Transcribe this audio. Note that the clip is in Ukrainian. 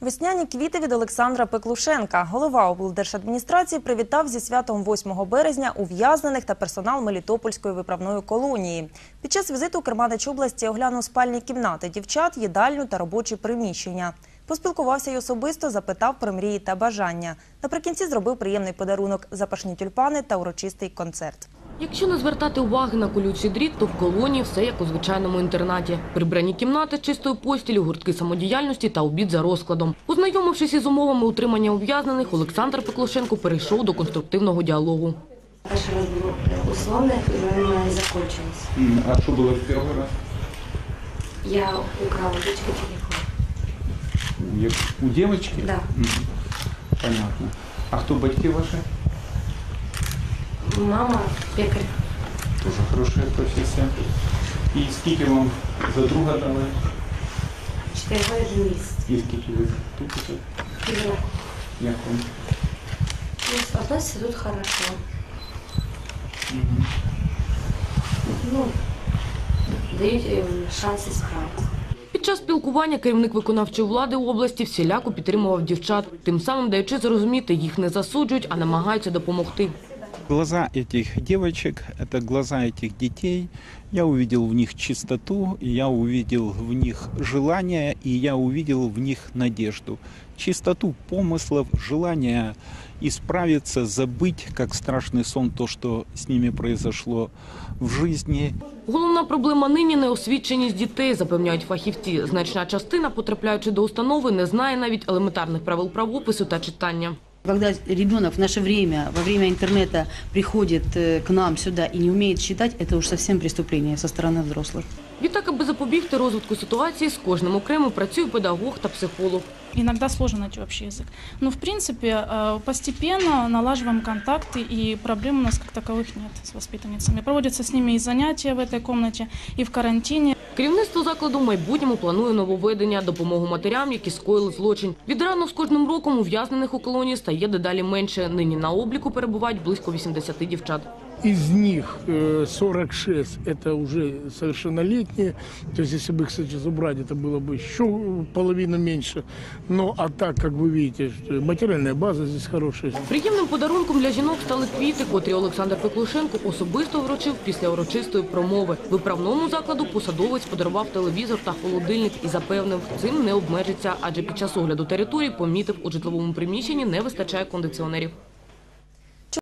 Весняні квіти від Олександра Пеклушенка. Голова облдержадміністрації привітав зі святом 8 березня ув'язнених та персонал Мелітопольської виправної колонії. Під час візиту Керманич області оглянув спальні кімнати дівчат, їдальню та робочі приміщення. Поспілкувався й особисто, запитав про мрії та бажання. Наприкінці зробив приємний подарунок – запашні тюльпани та урочистий концерт. Якщо не звертати уваги на колючий дріт, то в колонії все як у звичайному інтернаті. Прибрані кімнати з чистою постілю, гуртки самодіяльності та обід за розкладом. Ознайомившись із умовами утримання ув'язнених, Олександр Пеклушенко перейшов до конструктивного діалогу. Раньше у нас было условно, и оно и закончилось. М, А что было в первый раз? Я украла у дочки телефон. Я- У девочки? Да. Мгм. Понятно. А кто батьки ваши? Мама пекарь. Тоже хорошая профессия. И скільки вам за друга дали? Четыре года один месяц. І скільки ви тут уже? Привела. Як вам? Ну, относятся тут хорошо. Мгм. Ну, дают им шанс исправиться. Під час спілкування керівник виконавчої влади області всіляко підтримував дівчат, тим самим даючи зрозуміти, їх не засуджують, а намагаються допомогти. Глаза этих девочек, это глаза этих детей. Я увидел в них чистоту, я увидел в них желание, и я увидел в них надежду. Чистоту помыслов, желание исправиться, забыть, как страшный сон, то, что с ними произошло в жизни. Головна проблема нині – неосвіченість дітей, запевняють фахівці. Значна частина, потрапляючи до установи, не знає навіть елементарних правил правопису та читання. Когда ребенок в наше время, во время интернета приходит э, к нам сюда и не умеет читать, это уж совсем преступление со стороны взрослых. Відтак, аби запобігти розвитку ситуації, з кожним окремо працює педагог та психолог. Иногда сложно найти общий язык. Но, в принципе, э, постепенно налаживаем контакты, и проблем у нас как таковых нет с воспитанницами. Проводятся с ними и занятия в этой комнате, и в карантине. Керівництво закладу майбутньому планує нововведення, допомогу матерям, які скоїли злочин. Відрано з кожним роком ув'язнених у колонії стає дедалі менше. Нині на обліку перебувають близько 80 дівчат Из них э, 46 это уже совершеннолетние. То есть, если бы их сейчас убрать, это было бы еще половину меньше. Но а так, как вы видите, что материальная база здесь хорошая. Приємним подарунком для жінок стали квіти, котрі Олександр Пеклушенко особисто вручив після урочистої промови. Виправному закладу посадовець подарував телевізор та холодильник і запевнив, цим не обмежиться, адже під час огляду території помітив, у житловому приміщенні не вистачає кондиціонерів.